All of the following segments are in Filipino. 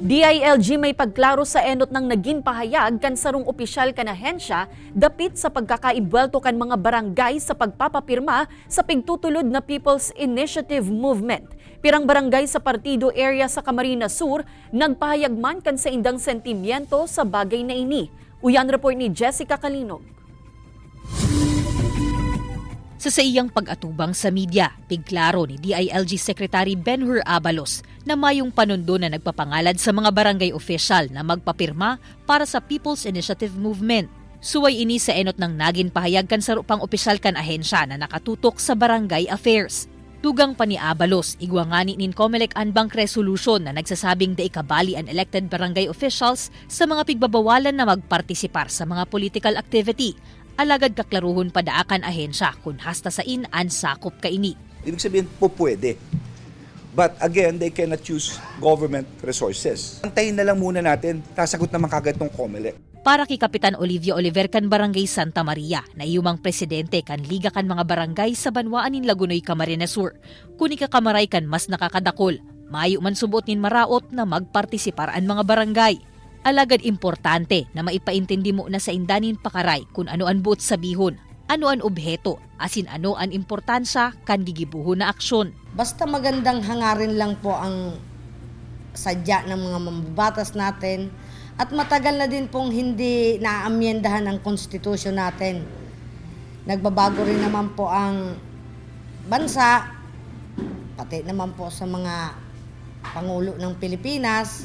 DILG may pagklaro sa enot ng naging pahayag kan sarong opisyal kan ahensya dapit sa pagkakaibwelto kan mga barangay sa pagpapapirma sa pigtutulod na People's Initiative Movement. Pirang barangay sa partido area sa Camarines Sur nagpahayag man kan sa indang sentimiento sa bagay na ini. Uyan report ni Jessica Kalinog. Sa sa iyang pag-atubang sa media, pigklaro ni DILG Secretary Benhur Abalos na mayong panundo na nagpapangalad sa mga barangay official na magpapirma para sa People's Initiative Movement. Suway ini sa enot ng nagin pahayag kan sa rupang opisyal kan ahensya na nakatutok sa barangay affairs. Tugang pa ni Abalos, igwangani nin Comelec Anbank Resolution na nagsasabing da ikabali ang elected barangay officials sa mga pigbabawalan na magpartisipar sa mga political activity alagad kaklaruhon padaakan ahensya kung hasta sa in an sakop kaini. Ibig sabihin po pwede. But again, they cannot use government resources. Antayin na lang muna natin, tasagot naman kagad tong COMELEC. Para kay Kapitan Olivia Oliver kan Barangay Santa Maria na iyumang presidente kan liga kan mga barangay sa Banwaan nin Lagunoy Camarines Sur. Kuni ka kamaray kan mas nakakadakol, mayo man subot nin maraot na magpartisipar ang mga barangay. Alagad importante na maipaintindi mo na sa indanin pakaray kung ano ang buot sabihon, ano ang obheto, asin ano ang importansya kan gigibuhon na aksyon. Basta magandang hangarin lang po ang sadya ng mga mambabatas natin at matagal na din pong hindi naaamyendahan ang konstitusyon natin. Nagbabago rin naman po ang bansa, pati naman po sa mga Pangulo ng Pilipinas.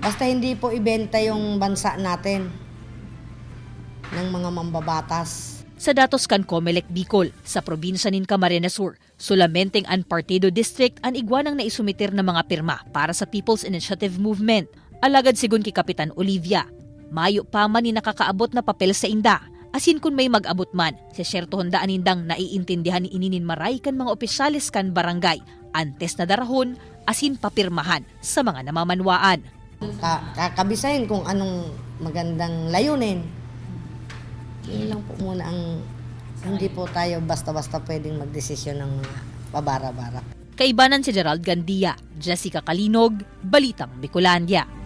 Basta hindi po ibenta yung bansa natin ng mga mambabatas. Sa datos kan Comelec Bicol, sa probinsya nin Camarines Sur, solamenteng an Partido District an igwanang naisumitir na mga pirma para sa People's Initiative Movement. Alagad sigun kay Kapitan Olivia, mayo pa man ni nakakaabot na papel sa inda. Asin kun may mag-abot man, sa syerto hondaan nindang naiintindihan ni ininin maray kan mga opisyalis kan barangay, antes na darahon, asin papirmahan sa mga namamanwaan. Ka- kakabisahin kung anong magandang layunin. Yun lang po muna ang hindi po tayo basta-basta pwedeng magdesisyon ng mga pabara-bara. Kaibanan si Gerald Gandia, Jessica Kalinog, Balitang Bicolandia.